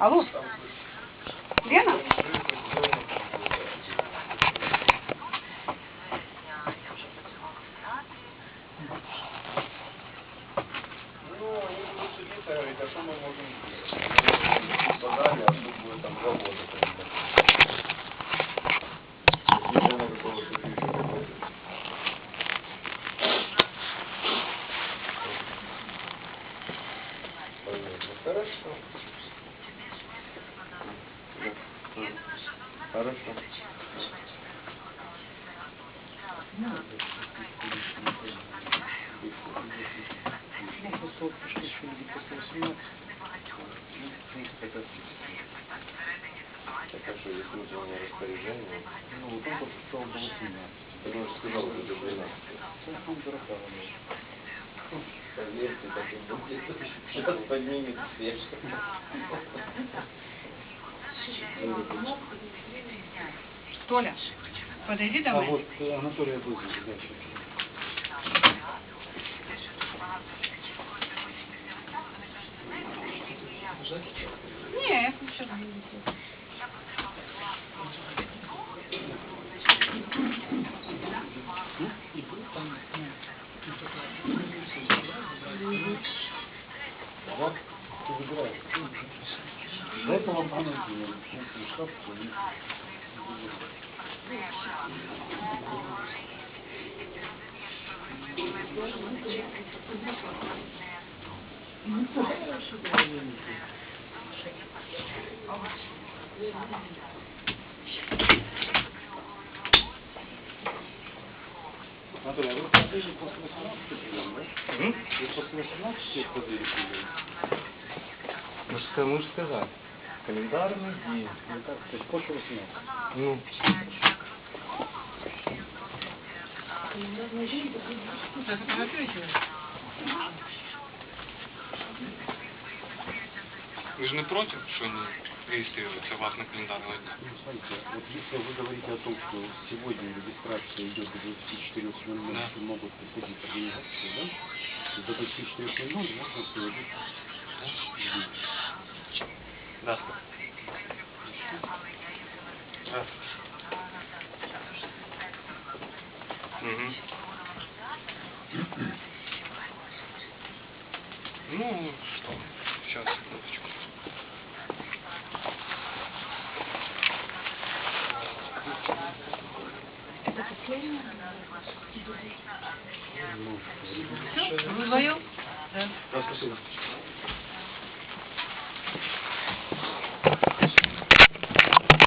Алло. Лена? Хорошо. Хорошо. Так, а что, есть внутреннее распоряжение? Ну, вот он подписал было 17. Я уже сказал, что это 12. Сейчас он дурака Поверьте, так и будет. Сейчас поднимет всех. Толя, подойди А домой. вот э, Анатолия вызови, да, сейчас. Нет, сейчас Да? Анатолий, а вы ходили после 18 прием, да? Вы после 18 ходили мы же сказали. Календарный день. Ну так, то есть после 18. Ну, Ты фотографируете? Ви ж не проти, що не реєструється вас на календарний день? Ну, смотрите, вот если вы говорите о том, что сегодня регистрация идет до 24.00, Да. и могут приходить организации, да? И до 24.00 можно проводить Да. Да. Угу. Ну, что? Сейчас, секундочку. Все, вы вдвоем? Да. да, спасибо.